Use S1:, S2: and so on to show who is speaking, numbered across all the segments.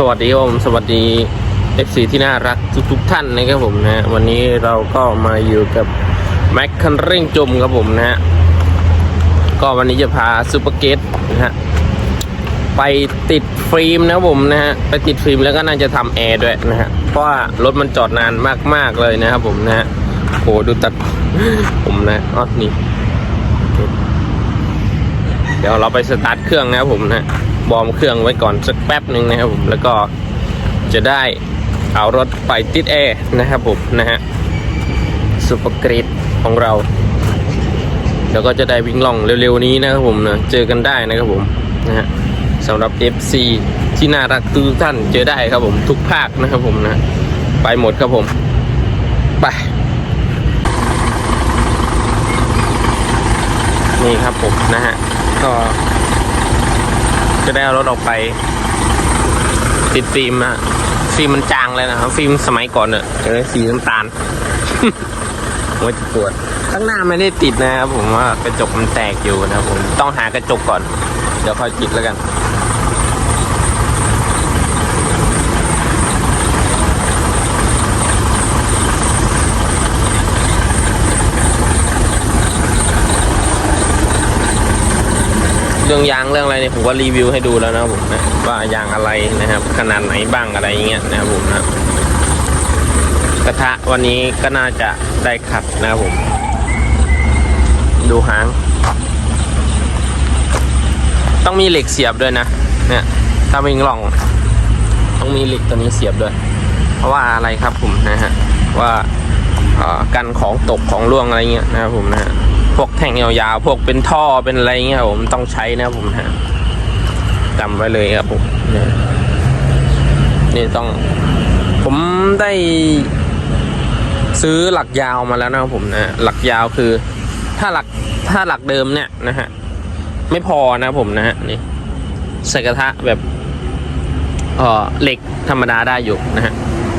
S1: สวัสดีครับผมสวัสดี FC ที่น่ารักทุกๆท่านนะครับผมนะฮะวันนี้เราก็มาอยู่กับแม็กคันเร่งจมครับผมนะฮะก็วันนี้จะพาซูเปอร์เกตนะฮะไปติดฟิล์มนะครับผมนะฮะไปติดฟิล์มแล้วก็น่าจะทำแอร์ด้วยนะฮะเพราะว่ารถมันจอดนานมากๆเลยนะครับผมนะฮะโหดูตัดผมนะอ๋อนี่ เดี๋ยวเราไปสตาร์ทเครื่องนะครับผมนะ บอร์มเครื่องไว้ก่อนสักแป๊บหนึ่งนะครับผมแล้วก็จะได้เอารถไปติดแอร์นะครับผมนะฮะซูเปกรีดของเราเดี๋ยวก็จะได้วิ่งล่องเร็วๆนี้นะครับผมนะเจอกันได้นะครับผมนะฮะสำหรับ FC ที่น่ารักทุกท่านเจอได้ครับผมทุกภาคนะครับผมนะไปหมดครับผม ไป นี่ครับผมนะฮะก็ จะได้เอารถออกไป ติดฟิล์มนะฟิล์มมันจางเลยนะครับฟิล์มสมัยก่อนเนอะได้สีน้ำตาลหัวจะปวดข้างหน้าไม่ได้ติดนะครับผมว่ากระจกมันแตกอยู่นะผมต้องหากระจกก่อน เดี๋ยวค่อยติดแล้วกัน เรื่องยางเรื่องอะไรเนี่ยผมก็รีวิวให้ดูแล้วนะครับผมนะว่ายางอะไรนะครับ ขนาดไหนบ้างอะไรอย่างเงี้ยนะครับผมนะกระทะวันนี้ก็น่าจะได้ขัดนะครับผม ดูหาง ต้องมีเหล็กเสียบด้วยนะ เนี่ยถ้าวิ่งล่อง ต้องมีเหล็กตัวนี้เสียบด้วย เพราะว่าอะไรครับผมนะฮะว่ากันของตกของร่วงอะไรเงี้ยนะครับผมนะฮะ พวกแท่งยาวๆพวกเป็นท่อเป็นอะไรเงี้ยครับผมต้องใช้นะผมนะฮะจำไว้เลยครับผมนี่ยนี่ต้อง ผมได้ซื้อหลักยาวมาแล้วนะครับผมนะหลักยาวคือ ถ้าหลักถ้าหลักเดิมเนี่ยนะฮะไม่พอนะผมนะฮะนี่ใส่กระทะแบบเออเหล็กธรรมดาได้อยู่นะฮะ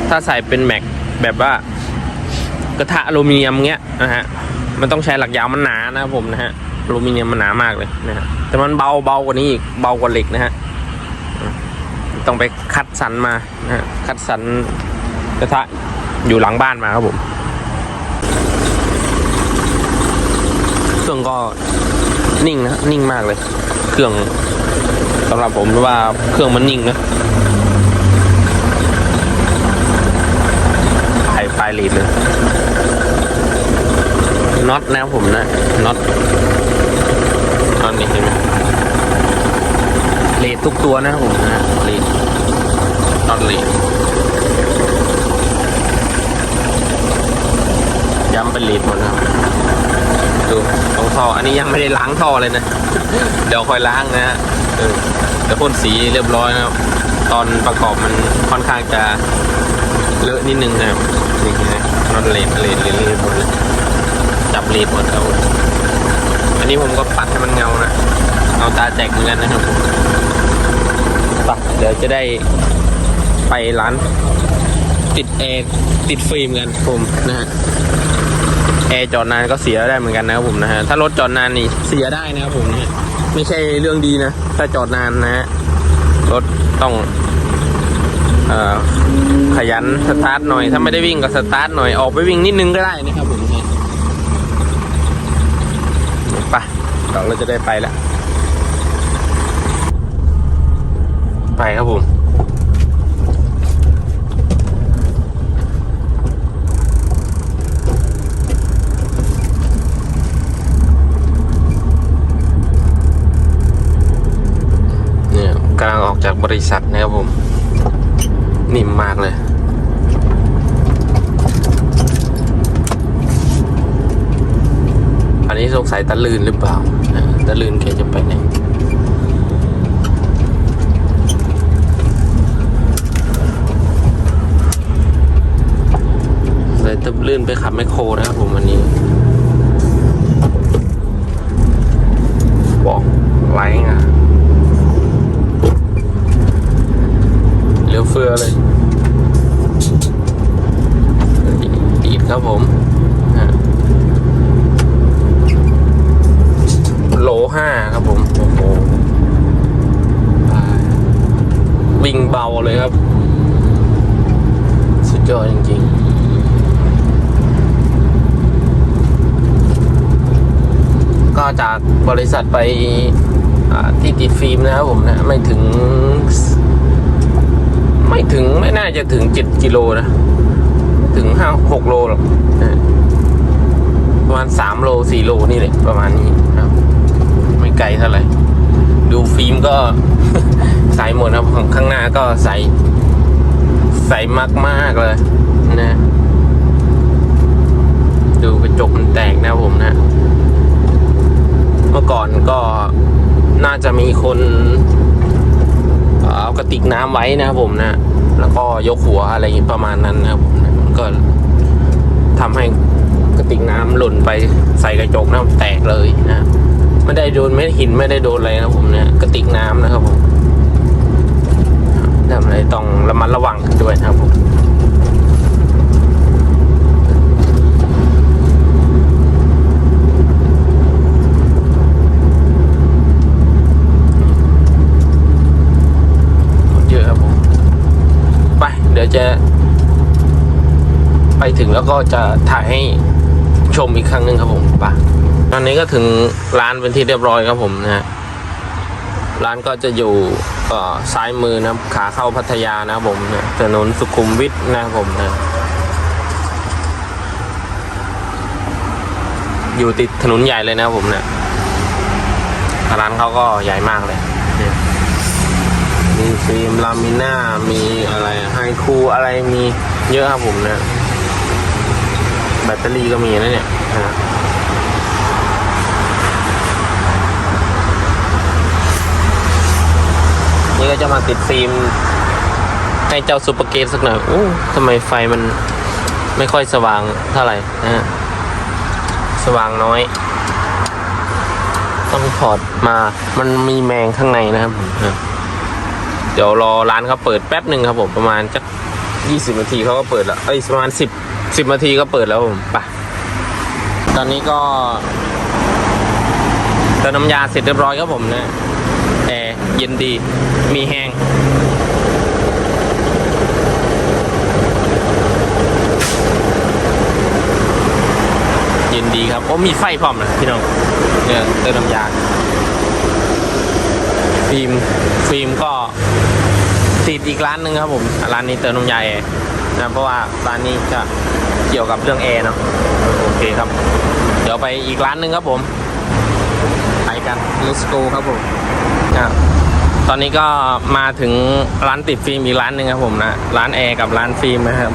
S1: ถ้าใส่เป็นแม็กแบบว่ากระทะอลูมิเนียมเงี้ยนะฮะ มันต้องใช้หลักยาวมันหนานะครับผมนะฮะอลูมิเนียมมันหนามากเลยนะฮะแต่มันเบาเบากว่านี้อีกเบากว่าเหล็กนะฮะต้องไปคัดสันมานะฮะคัดสันกระทะอยู่หลังบ้านมาครับผมเครื่องก็นิ่งนะนิ่งมากเลย เครื่องสำหรับผมว่าเครื่องมันนิ่งนะไฟไฟลีดเลย น็อตนะผมนะน็อตน็อตนี่เห็นไหมลีดทุกตัวนะผมนะเลีดน็อตเลีดย้ำเป็นเลีดหมดนะดูตรงท่ออันนี้ยังไม่ได้ล้างท่อเลยนะ เดี๋ยวค่อยล้างนะฮะเออเดี๋ยวพ่นสีเรียบร้อยนะครับตอนประกอบมันค่อนข้างจะเลอะนิดนึงนะครับนี่นะนอนเลนเลนเลนเลนหมดเลย จับเลนหมดแล้วอันนี้ผมก็ปัดให้มันเงานะเงาตาแตกเหมือนกันนะครับผมไปเดี๋ยวจะได้ไปร้านติดแอร์ติดฟิล์มกันผมนะฮะแอร์จอดนานก็เสียได้เหมือนกันนะครับผมนะฮะถ้ารถจอดนานนี่เสียได้นะครับผมนะไม่ใช่เรื่องดีนะถ้าจอดนานนะฮะรถต้องขยันสตาร์ทหน่อย ถ้าไม่ได้วิ่งก็สตาร์ทหน่อยออกไปวิ่งนิดนึงก็ได้นะครับผมไป เราเราจะได้ไปแล้ว ไปครับผมเนี่ยกำลังออกจากบริษัทนะครับผม นิ่มมากเลย นี้สงสัยตะลืนหรือเปล่าตะลืนแกจะไปไหนเลยตะลื่นไปขับแมคโครนะครับผมวันนี้บอกไว้ไงเหลือเฟือเลย ดีดครับผมฮะ ติงเบาเลยครับ สุดยอดจริงๆก็จากบริษัทไปที่ติดฟิล์มนะครับผมนะ ไม่ถึง ไม่ถึงไม่น่าจะถึงเจ็ดกิโลนะ ถึงห้าหกโลหรอกประมาณสามโลสี่โลนี่แหละประมาณนี้ครับ ไม่ไกลเท่าไหร่ ดูฟิล์มก็ หมดครับของข้างหน้าก็ใสใสมากๆเลยนะ ดูกระจกมันแตกนะผมนะ เมื่อก่อนก็น่าจะมีคนเอากระติกน้ำไว้นะผมนะ แล้วก็ยกหัวอะไรประมาณนั้นนะผมนะก็ทำให้กระติกน้ำหล่นไปใส่กระจกน้ำแตกเลยนะไม่ได้โดนเม็ดหินไม่ได้โดนอะไรนะผมเนี่ยกระติกน้ำนะครับผม ทำอะไรต้องระมัดระวังด้วยนะครับผมเยอะครับผม ไป เดี๋ยวจะ ไปถึงแล้วก็จะถ่ายให้ชมอีกครั้งหนึ่งครับผมไปตอนนี้ก็ถึงร้านเป็นที่เรียบร้อยครับผมนะฮะร้านก็จะอยู่ เอ่อซ้ายมือนะครับ ขาเข้าพัทยานะครับผมนะถนนสุขุมวิทนะครับผมนะอยู่ติดถนนใหญ่เลยนะครับผมเนี่ยร้านเขาก็ใหญ่มากเลย มีฟิล์มลามิน่า มีอะไรไฮคูอะไรมีเยอะครับผมเนี่ยแบตเตอรี่ก็มีนะเนี่ยนะฮะนี่ ก็จะมาติดฟิล์มให้เจ้าซูเปอร์เกตสักหน่อยโอ้ทำไมไฟมันไม่ค่อยสว่างเท่าไหร่นะฮะสว่างน้อย ต้องถอดมามันมีแมงข้างในนะครับผมเดี๋ยวรอร้านเขาเปิดแป๊บหนึ่งครับผมประมาณจักยี่สิบนาทีเขาก็เปิดแล้ว เอ้ยประมาณสิบสิบนาทีก็เปิดแล้วผมไปตอนนี้ก็เติมน้ำยาเสร็จเรียบร้อยครับผมนะ เย็นดี มีแห้งเย็นดีครับโอ้มีไฟพร้อมนะพี่น้องเนี่ยเติมน้ำยาฟิล์มฟิล์มก็ติดอีกร้านหนึ่งครับผมร้านนี้เติมน้ำยาแอร์นะเพราะว่าร้านนี้จะเกี่ยวกับเรื่องแอร์เนาะโอเคครับ เดี๋ยวไปอีกร้านหนึ่งครับผม ไปกัน let's go ครับผมอะ ตอนนี้ก็มาถึงร้านติดฟิล์มอีกร้านหนึ่งครับผมนะ ร้านแอร์กับร้านฟิล์มนะครับ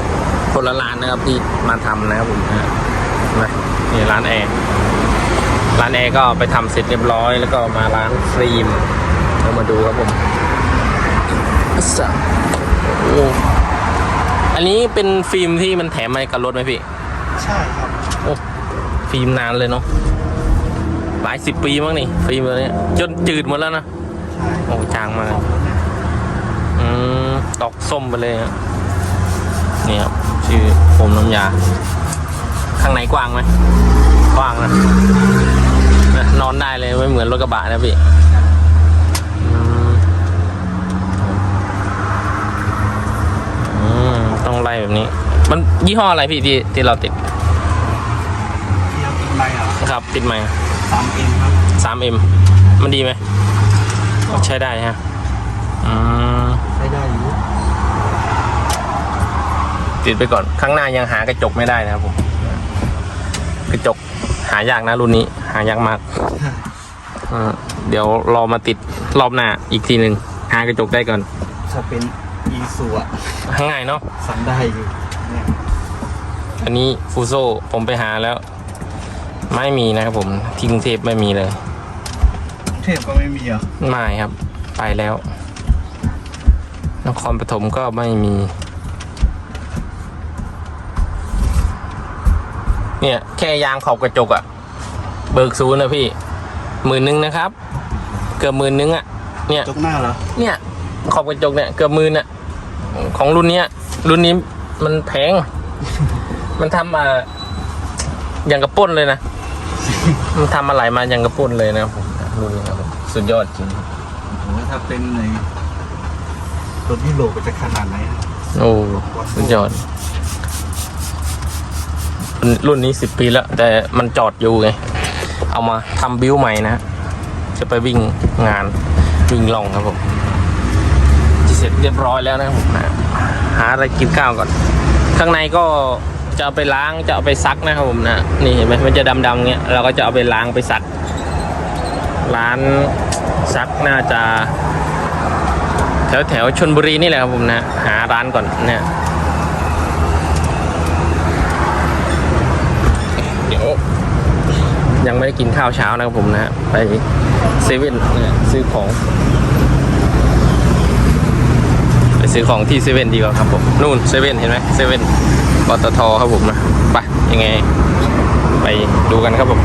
S1: คนละร้านนะครับที่มาทำนะครับผมนะนะนี่ร้านแอร์ ร้านแอร์ก็ไปทำเสร็จเรียบร้อย แล้วก็มาร้านฟิล์มเรามาดูครับผมอัสสะโอ้อันนี้เป็นฟิล์มที่มันแถมมากับรถไหมพี่
S2: ใช่ครับ
S1: โอ้ ฟิล์มนานเลยเนาะ หลายสิบปีมั้งนี่ ฟิล์มตัวนี้จนจืดหมดแล้วนะ
S2: ใช่
S1: โอ้จางมากอืมตอกส้มไปเลยอะนี่ครับชื่อผมน้ำยา ข้างในกว้างไหมกว้างนะนะนอนได้เลยไม่เหมือนรถกระบะนะพี่อืมอืมต้องไล่แบบนี้ มันยี่ห้ออะไรพี่ที่ที่เราติด
S2: เทียบอีกใบเหรอ
S1: ครับ ติดไหม
S2: สามเอ็มครับ
S1: สามเอ็มมันดีไหม ใช้ได้ฮะอืม
S2: ใช้ได้อยู่
S1: ติดไปก่อนข้างหน้ายังหากระจกไม่ได้นะครับผม กระจกหายากนะรุ่นนี้ หายากมากอ่าเดี๋ยวรอมาติดรอบหน้าอีกทีหนึ่งหากระจกได้ก่อน
S2: ถ้าเป็นอีสูอะ
S1: ง่ายเนาะ
S2: สั่งได้อยู่เนี่ย
S1: อันนี้ฟูโซผมไปหาแล้ว ไม่มีนะครับผม ที่กรุงเทพไม่มีเลย
S2: เทพก็ไม่มีเหรอ
S1: ไม่ครับ ไปแล้ว นครปฐมก็ไม่มี เนี่ย แค่ยางขอบกระจกอะเบิกศูนย์นะพี่หมื่นหนึ่งนะครับ เกือบหมื่นหนึ่งอะเนี่ย
S2: จกหน้าเหรอ
S1: เนี่ย ขอบกระจกเนี่ยเกือบหมื่นอะของรุ่นเนี้ย รุ่นนี้มันแพง มันทำมาอย่างกระปุ้นเลยนะ มันทำอะไรมาอย่างกระปุ้นเลยนะครับ ผมรุ่นนี้ครับผมสุดยอดจริง
S2: โอ้ถ้าเป็นในรถยุโรปมันจะขนาดไหนอะ
S1: โอ้สุดยอดรุ่นรุ่นนี้สิบปีแล้ว แต่มันจอดอยู่ไง เอามาทำบิวใหม่นะ จะไปวิ่งงานวิ่งลองครับผมเสร็จเรียบร้อยแล้วนะครับผมนะหาอะไรกินข้าวก่อน ข้างในก็จะเอาไปล้างจะเอาไปซักนะครับผมนะ นี่เห็นไหมมันจะดำๆเงี้ยเราก็จะเอาไปล้างไปซัก ร้านซักน่าจะ แถวแถวชนบุรีนี่แหละครับผมนะ หาร้านก่อนเนี่ยเดี๋ยว ยังไม่ได้กินข้าวเช้านะครับผมนะไปเซเว่นเนี่ยซื้อของ ไปซื้อของที่เซเว่นดีกว่าครับผม นู่นเซเว่นเห็นไหมเซเว่นปตทครับผมนะ ไปยังไง ดูกันครับผม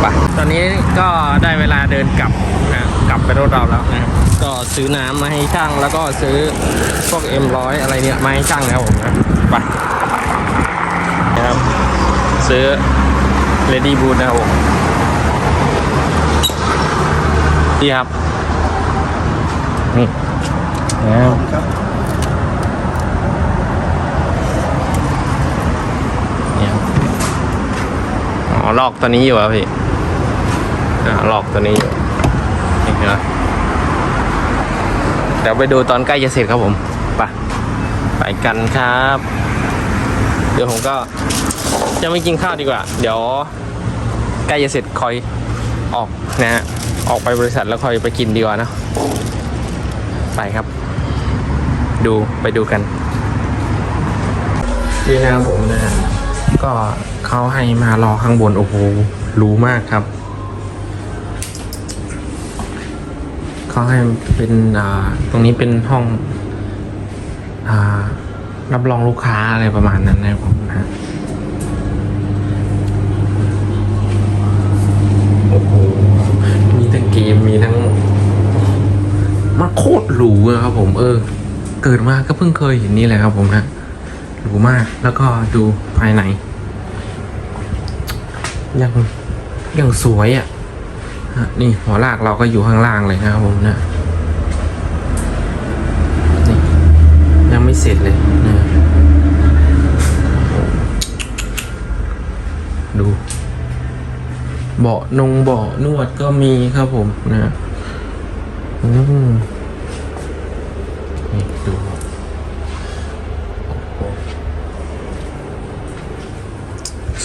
S1: ไปตอนนี้ก็ได้เวลาเดินกลับนะกลับไปรถเราแล้วนะครับก็ซื้อน้ำมาให้ช่างแล้วก็ซื้อพวกเอ็มร้อยอะไรเนี่ยมาให้ช่างนะครับผมนะไปนะครับซื้อเลดี้บู t นะครับผมนี่ครับนี่นะครับ
S2: ครับ
S1: เนี่ยครับอ๋อ ลอกตัวนี้อยู่ครับพี่อ่าลอกตัวนี้อยู่นี่เห็นไหมเดี๋ยวไปดูตอนใกล้จะเสร็จครับผมไปไปกันครับ เดี๋ยวผมก็จะไม่กินข้าวดีกว่า เดี๋ยวใกล้จะเสร็จคอยออกนะฮะออกไปบริษัทแล้วคอยไปกินดีกว่านะไปครับ ดูไปดูกันนี่นะครับผมนะฮะ ก็เขาให้มารอข้างบน โอ้โหหรู้มากครับ เขาให้เป็นอ่าตรงนี้เป็นห้องอ่ารับรองลูกค้าอะไรประมาณนั้นนะครับผมนะโอ้โหมีทั้งเกมมีทั้งมันโคตรหรูอะครับผม เออ เกิดมาก็เพิ่งเคยเห็นนี่แหละครับผมนะ รูมาก แล้วก็ดูภายในยังยังสวยอะ่ะนี่หัวลากเราก็อยู่ข้างล่างเลยนะครับผมนะนี่ยังไม่เสร็จเลยนะดูเบาะนงเบาะนวดก็มีครับผมนะ อืมนี่ดู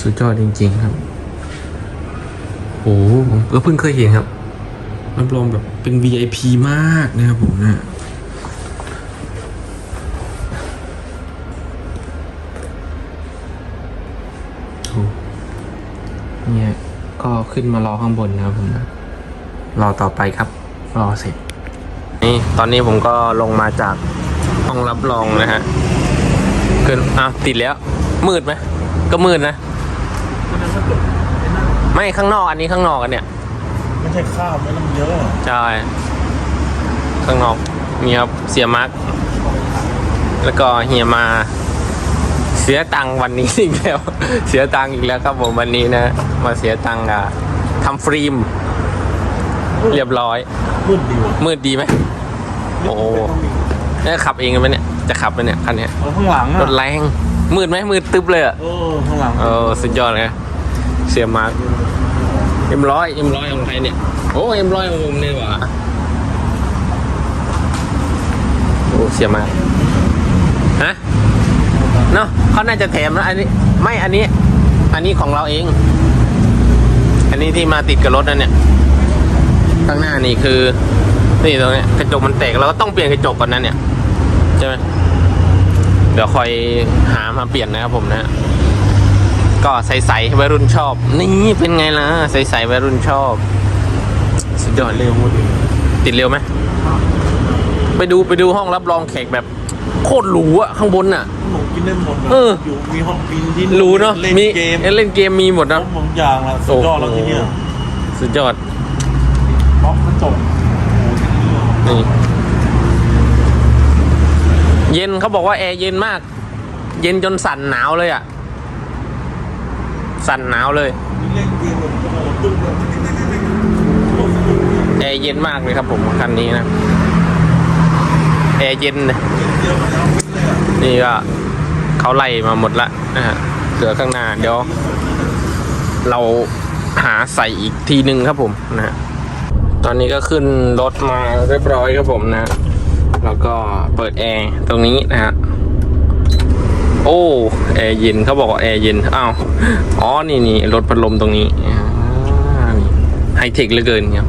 S1: สุดยอดจริง ๆ ครับโอ้โหผมก็เพิ่งเคยเห็นครับรับรองแบบเป็น VIP มากนะครับผมนะโอ้เนี่ยก็ขึ้นมารอข้างบนนะครับผมนะรอต่อไปครับ รอเสร็จนี่ตอนนี้ผมก็ลงมาจากห้องรับรองนะฮะขึ้นอ้าวติดแล้ว มืดไหมก็มืดนะ ไม่ข้างนอกอันนี้ข้างนอกอันเนี้ย
S2: ไม่ใช่ข้าวไม่ต้องเยอะ
S1: ใช่ข้างนอกมีครับเสียมาร์กแล้วก็เฮียมาเสียตังค์วันนี้อีกแล้ว เสียตังค์อีกแล้วครับผมวันนี้นะ มาเสียตังค์อะทำฟรีมเรียบร้อย
S2: รุ่นดีว่ะ
S1: มืดดีไหมโอ้เนี่ยขับเองไหมเนี่ย จะขับไหมเนี่ยคันเนี้ย
S2: เอาข้างหลัง
S1: ร
S2: อะ
S1: ถแรง มืดไหมมืดตึ๊บเลยอะ
S2: เออข้างหลัง
S1: เออสุดยอดเลยเสียมาร์กเอ็มร้อยเอ็มร้อยของใครเนี่ย โอ้เอ็มร้อยของผมนี่หว่าโอ้เสียมาร์กฮะเนาะเขาน่าจะแถมนะอันนี้ ไม่อันนี้ อันนี้ของเราเอง อันนี้ที่มาติดกับรถนั่นเนี่ย ข้างหน้านี่คือ นี่ตรงเนี้ยกระจกมันแตกเราก็ต้องเปลี่ยนกระจกก่อนนั้นเนี่ยใช่ไหม เดี๋ยวคอยหามาเปลี่ยนนะครับผมนะ ก็ใสๆวัยรุ่นชอบ นี่เป็นไงล่ะ ใสๆวัยรุ่นชอบ สุดยอดเร็วมุดติดเร็วไหมไปดูไปดูห้องรับรองแขกแบบโคตรหรูอะข้างบนอะ
S2: หนูกินได้หมดลย
S1: เออ
S2: อยู่มีห้องกินที่
S1: หรูเนาะ
S2: เล่น
S1: มี
S2: เกม
S1: เล่นเกมมีหมด
S2: คร
S1: นะ
S2: บหมดอย่างละสุดยอดแล้วที่เนี่ย
S1: สุดยอด
S2: บล็อกกระจกโอ้โหที่นี่
S1: นี่ เย็นเขาบอกว่าแอร์เย็นมาก เย็นจนสั่นหนาวเลยอะสั่นหนาวเลย
S2: แอ
S1: ร์เย็นมากเลยครับผมคันนี้นะแอร์เย็นนะนี่ก็เขาไล่มาหมดละนะฮะเหลือข้างหน้าเดี๋ยว เราหาใส่อีกทีหนึ่งครับผมนะฮะตอนนี้ก็ขึ้นรถมาเรียบร้อยครับผมนะ แล้วก็เปิดแอร์ตรงนี้นะฮะโอ้แอร์เย็นเขาบอกว่าแอร์เย็นอ้าวอ๋อนี่นี่รถพัดลมตรงนี้ไฮเทคเหลือเกินครับ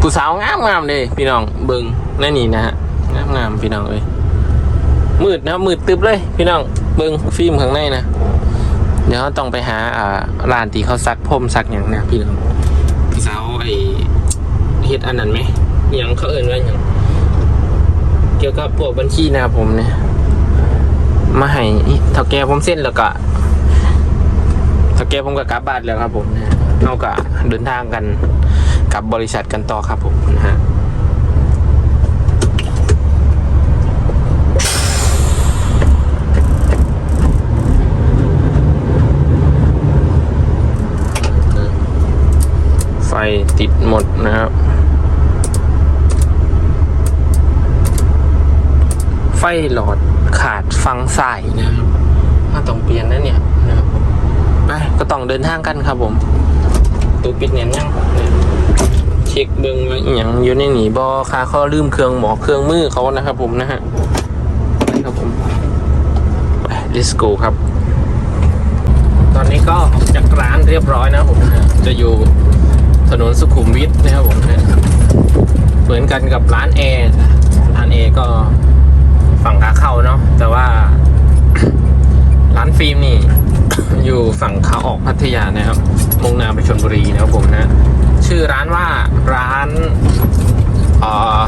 S1: ผู้สาวงามงามเลยพี่น้องเบิงนั่นนี่นะฮะงามงามพี่น้องเลยมืดนะมืดตึบเลย พี่น้องเบิงฟิล์มข้างในนะเดี๋ยวต้องไปหาอ่าร้านที่เขาซักพรมซักอย่างนะพี่น้องผู้สาวไอเฮ็ดอันนั้นไหม อย่างเขาเอินว่าอย่างเกี่ยวกับพวกบัญชีนะครับผมเนี่ยมาให้เท่าแกผมเส้นแล้วก็เท่าแกผมก็กลับบ้านแล้วครับ ผมนะเราก็เดินทางกันกับบริษัทกันต่อครับผมนะฮะไฟติดหมดนะครับ ไฟ หลอดขาดฟังสายนะครับถ้าต้องเปลี่ยนนะเนี่ยนะครับผมไปก็ต้องเดินทางกันครับผมตูปิดเนี่ยยังเนี่ยเช็คเบิ้งว่าอหย่างอยู่ในหนีบอคาข้อลืมเครื่องหมอเครื่องมือเขานะครับ ผมนะฮะไปครับผมไป let's go ครับ ตอนนี้ก็ออกจากร้านเรียบร้อยนะครับผมนะฮะจะอยู่ถนนสุขุมวิทนะครับผมนะเหมือนกันกับร้านแอร์ร้านแอร์ก็ ฝั่งขาเข้าเนาะแต่ว่า ร้านฟิล์มนี่ อยู่ฝั่งขาออกพัทยานะครับมุ่งหน้าไปชลบุรีนะครับผมนะ ชื่อร้านว่าร้านอ่อ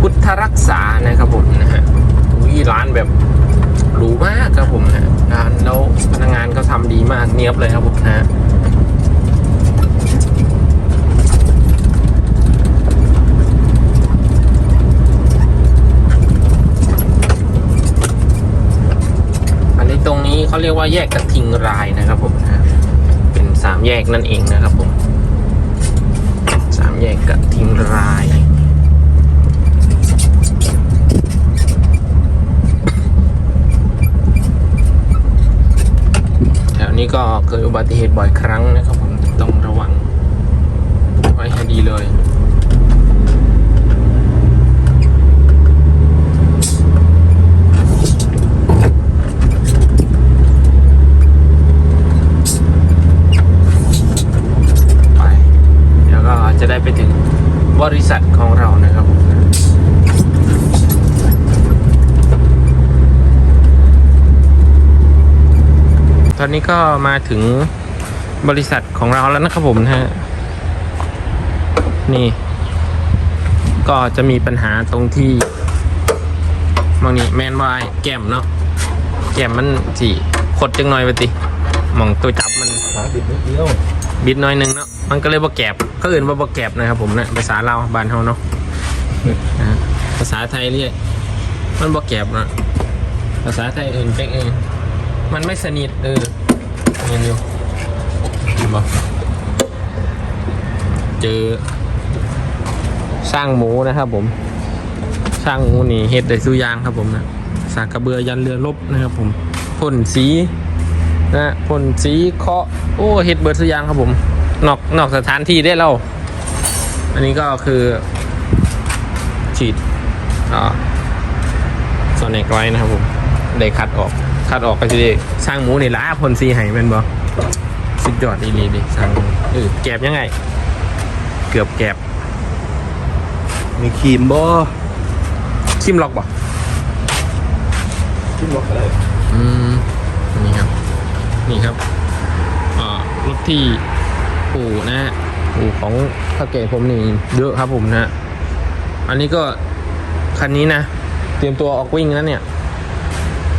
S1: พุทธรักษานะครับผมนะฮะอุ้ยร้านแบบหรูมากครับผมนะร้านแล้วพนักงานก็ทำดีมากเนียบเลยครับผมนะ อันนี้ต เรียกว่าแยกกระทิงรายนะครับผมนะเป็นสามแยกนั่นเองนะครับผมสามแยกกระทิงรายแถวนี้ก็เกิดอุบัติเหตุบ่อยครั้งนะครับผมต้องระวังไว้ให้ดีเลย ไป เดี๋ยวก็จะได้ไปถึงบ ริษัทของเรานะครับผมนะตอนนี้ก็มาถึงบริษัทของเราแล้วนะครับผมนะฮะ นี่ ก็จะมีปัญหาตรงที่มองนี่แมนวายแก้มเนาะแก้มมันสีขดจังหน่อยไปติหมองตัวจับมัน
S2: ขาบิดนิดเดียว
S1: บิดหน้อยหนึงเนาะมันก็เลยบ่แกบ ก็อื่นว่าบ่แกบนะครับผมนะภาษาลาวบ้านเฮาเนาะนะฮะภาษาไทยเรียกมันบ่แกบนะภาษาไทยอื่นเป็นเองมันไม่สนิทเออเงี้ยอยู่เห็นบ่เจอสร้างหมูนะครับผม สร้างหมูนี่เฮ็ดได้สุอยางครับผมนะสากกระเบือยันเรือลบนะครับผมพ่นสีนะพ่นสีเคาะโอ้เฮ็ดเบิร์ดสุอยางครับผม นอกนอกสถานที่ได้เรา อันนี้ก็คือ ฉีดอ่าซอนเนกไว้นะครับผมได้คัดออก คัดออกก็จะได้สร้างหมูในล้าพ่นสีให้แมันบ่สุดยอดอีหลีดิสร้างหมูเออแกบยังไง เกือบแกบ
S2: มีครีมบ่
S1: ชิมล็อกบ่
S2: ที่บอกอะไร
S1: อืมนี่ครับ นี่ครับอ่ารถที่ อู่นะฮะอู่ของข้าเก่ผมนี่เยอะครับผมนะฮะอันนี้ก็คันนี้นะ เตรียมตัวออกวิ่งแล้วเนี่ย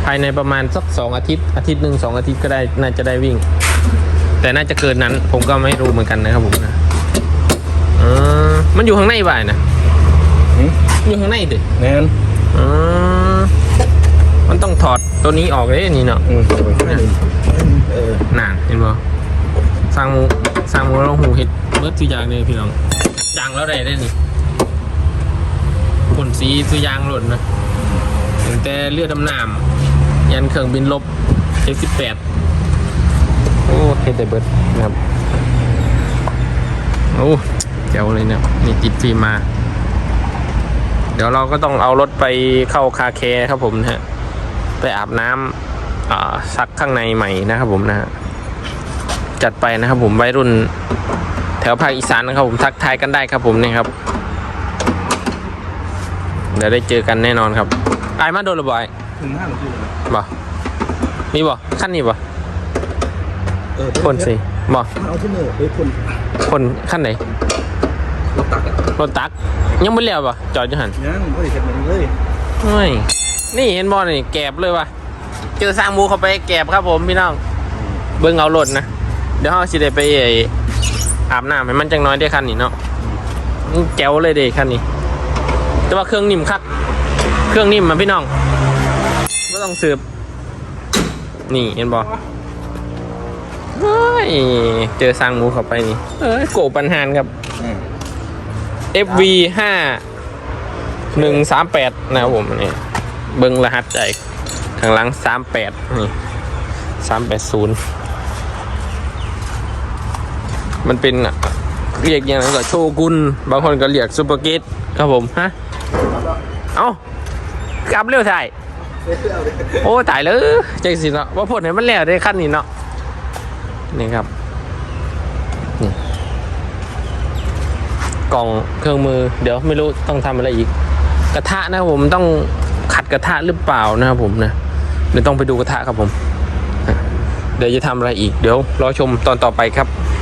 S1: ภายในประมาณสักสองอาทิตย์ อาทิตย์หนึ่งสองอาทิตย์ก็ได้น่าจะได้วิ่ง แต่น่าจะเกินนั้น ผมก็ไม่รู้เหมือนกันนะครับผมนะเออมันอยู่ข้างในบ่ายนะอยู่ข้างในดิ
S2: แน่น
S1: อืมมันต้องถอดตัวนี้ออกเลยนี่เนาะ
S2: อืมเออ
S1: น่านเห็นบ่สร้างหมูสร้างหมูแล้วหู เห็ดเบิดทุกอย่างเลยพี่น้องจังแล้วได้ได้นี่โคพ่นสีตัวยางหล่นนะตั้งแต่เรือดดำน้ำยันเครื่องบินลบ F18 โอ้เฮดไดเบิร์ดนะครับโอ้เจ๋วเลยเนี่ยนี่ติดฟิล์มมา เดี๋ยวเราก็ต้องเอารถไปเข้าคาเคครับผมนะฮะไปอาบน้ำอ่าซักข้างในใหม่นะครับผมนะฮะ จัดไปนะครับผมวัยรุ่นแถวภาคอีสานนะครับผมทักทายกันได้ครับผมนี่ครับเดี๋ยวได้เจอกันแน่นอนครับไอ้ายมาโดนหรือบ่ไอ้
S2: ถึงห้าหรือกี่
S1: บ่มีบ่ขั้นนี้บ่
S2: เออ
S1: คนสิบ่
S2: เอาที่มือไปคน
S1: คนขั้นไหน
S2: รถตักอะ
S1: รถตัก ยังไม่เลี้ยวบ่จอดอยู่หัน
S2: ยังก็ได้เห็นเหมือนเลย
S1: เฮ้ยนี่เห็นบ่นี่แกบเลยว่ะเจอสร้างหมูเข้าไปแกบครับผมพี่น้อง เบิ่งเอารถนะ เดี๋ยวเราสิได้ไปไอ้อาบน้ำให้มันจังน้อยได้คันนี้เนาะอื้อแจ๋วเลยเด้คันนี้ แต่ว่าเครื่องนิ่มคัก เครื่องนิ่มมาพี่น้องไม่ต้องสืบ นี่เห็นบ่เฮ้ยเจอสร้างหมูเข้าไปนี่ เอ้ยโกปันหานครับ FV ห้าหนึ่งสามแปดนะครับผมนี่เบิ้งรหัสใจข้างหลังสามแปดนี่สามแปดศูนย์ มันเป็นอะเรียกอย่างไรก็โชกุนบางคนก็เรียกซูเปอร์เกตครับผมฮะเอากลับเร็วถ่ายโอ้ตายเลยใจสิเนาะว่าผลให้มันแล้วได้ขั้นนี้เนาะนี่ครับนี่กล่องเครื่องมือ เดี๋ยวไม่รู้ต้องทำอะไรอีก กระทะนะครับผมต้องขัดกระทะหรือเปล่านะครับผมนะเดี๋ยวต้องไปดูกระทะครับผม เดี๋ยวจะทำอะไรอีก เดี๋ยวรอชมตอนต่อไปครับ